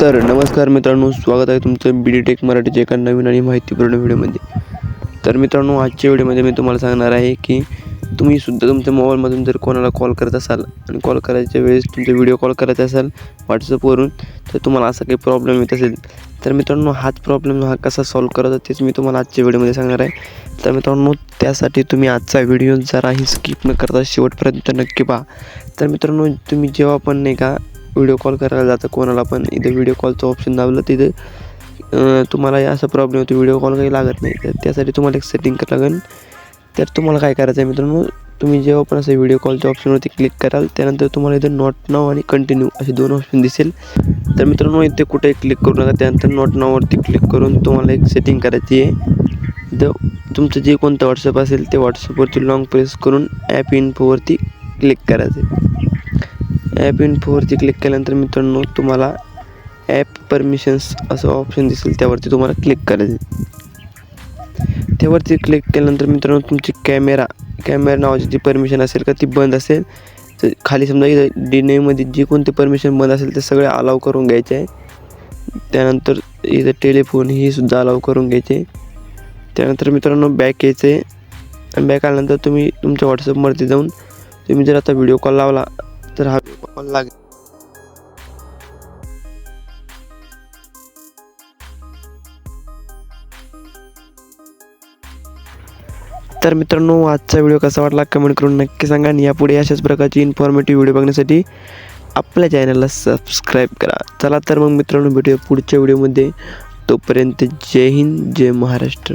तर नमस्कार मित्रांनो स्वागत आहे तुमचं बी डी टेक मराठीच्या एका नवीन आणि माहितीपूर्ण व्हिडिओमध्ये. तर मित्रांनो आजच्या व्हिडिओमध्ये मी तुम्हाला सांगणार आहे की तुम्ही सुद्धा तुमच्या मोबाईलमधून जर कोणाला कॉल करत असाल आणि कॉल करायच्या वेळेस तुमचा व्हिडिओ कॉल करायचा असाल व्हॉट्सअपवरून तर तुम्हाला असा काही प्रॉब्लेम येत असेल. तर मित्रांनो हाच प्रॉब्लेम हा कसा सॉल्व करायचा तेच मी तुम्हाला आजच्या व्हिडिओमध्ये सांगणार आहे. तर मित्रांनो त्यासाठी तुम्ही आजचा व्हिडिओ जराही स्किप न करता शेवटपर्यंत नक्की पहा. तर मित्रांनो तुम्ही जेव्हा पण नाही का व्हिडिओ कॉल करायला जातं कोणाला पण. इथं व्हिडिओ कॉलचं ऑप्शन दाबलं तिथे तुम्हाला असा प्रॉब्लेम होतो व्हिडिओ कॉल काही लागत नाही. तर त्यासाठी तुम्हाला एक सेटिंग करावं लागेल. तर तुम्हाला काय करायचं आहे मित्रांनो तुम्ही जेव्हा पण असं व्हिडिओ कॉलच्या ऑप्शनवरती क्लिक कराल त्यानंतर तुम्हाला इथं नॉट नाव आणि कंटिन्यू असे दोन ऑप्शन दिसेल. तर मित्रांनो इथे कुठेही क्लिक करू नका त्यानंतर नॉट नाववरती क्लिक करून तुम्हाला एक सेटिंग करायची आहे. इथं तुमचं जे कोणतं व्हॉट्सअप असेल ते व्हॉट्सअपवरती लॉंग प्रेस करून ॲप इन्फोवरती क्लिक करायचं आहे ॲप इन्फोवरती क्लिक केल्यानंतर मित्रांनो तुम्हाला ॲप परमिशन्स असं ऑप्शन दिसेल. त्यावरती तुम्हाला क्लिक करायचं त्यावरती क्लिक केल्यानंतर मित्रांनो तुमची कॅमेरा कॅमेरा नावाची जी परमिशन असेल का ती बंद असेल. तर खाली समजा इथं जी कोणती परमिशन बंद असेल ते सगळे अलाव करून घ्यायचे आहे. त्यानंतर इथं टेलिफोन ही सुद्धा अलाव करून घ्यायचे त्यानंतर मित्रांनो बॅक यायचे आणि बॅक आल्यानंतर तुम्ही तुमच्या व्हॉट्सअपवरती जाऊन तुम्ही जर आता व्हिडिओ कॉल लावला तर हा व्हिडिओ कॉल लागेल तर मित्रांनो आजचा व्हिडिओ कसा वाटला कमेंट करून नक्की सांगा आणि यापुढे अशाच प्रकारची इन्फॉर्मेटिव्ह व्हिडिओ बघण्यासाठी आपल्या चॅनलला सबस्क्राईब करा. चला तर मग मित्रांनो भेटूया पुढच्या व्हिडिओमध्ये तोपर्यंत जय हिंद जय महाराष्ट्र.